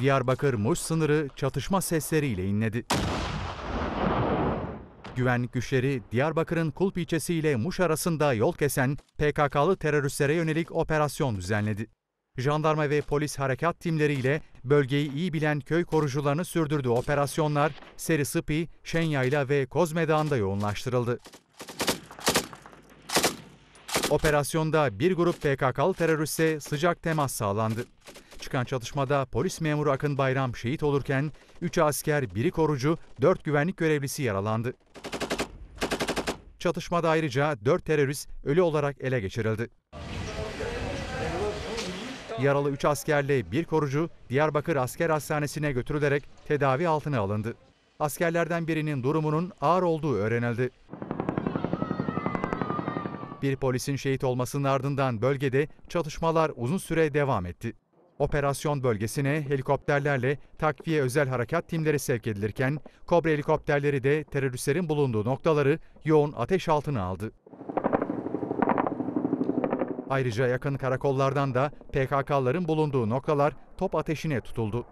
Diyarbakır-Muş sınırı çatışma sesleriyle inledi. Güvenlik güçleri Diyarbakır'ın Kulp ilçesi ile Muş arasında yol kesen PKK'lı teröristlere yönelik operasyon düzenledi. Jandarma ve polis harekat timleriyle bölgeyi iyi bilen köy korucularını sürdürdüğü operasyonlar Seri Sıpi, Şenyayla ve Kozme Dağı'nda yoğunlaştırıldı. Operasyonda bir grup PKK'lı teröriste sıcak temas sağlandı. Çıkan çatışmada polis memuru Akın Bayram şehit olurken 3 asker, biri korucu, 4 güvenlik görevlisi yaralandı. Çatışmada ayrıca 4 terörist ölü olarak ele geçirildi. Yaralı 3 askerle bir korucu Diyarbakır Asker Hastanesi'ne götürülerek tedavi altına alındı. Askerlerden birinin durumunun ağır olduğu öğrenildi. Bir polisin şehit olmasının ardından bölgede çatışmalar uzun süre devam etti. Operasyon bölgesine helikopterlerle takviye özel harekat timleri sevk edilirken Kobra helikopterleri de teröristlerin bulunduğu noktaları yoğun ateş altına aldı. Ayrıca yakın karakollardan da PKK'ların bulunduğu noktalar top ateşine tutuldu.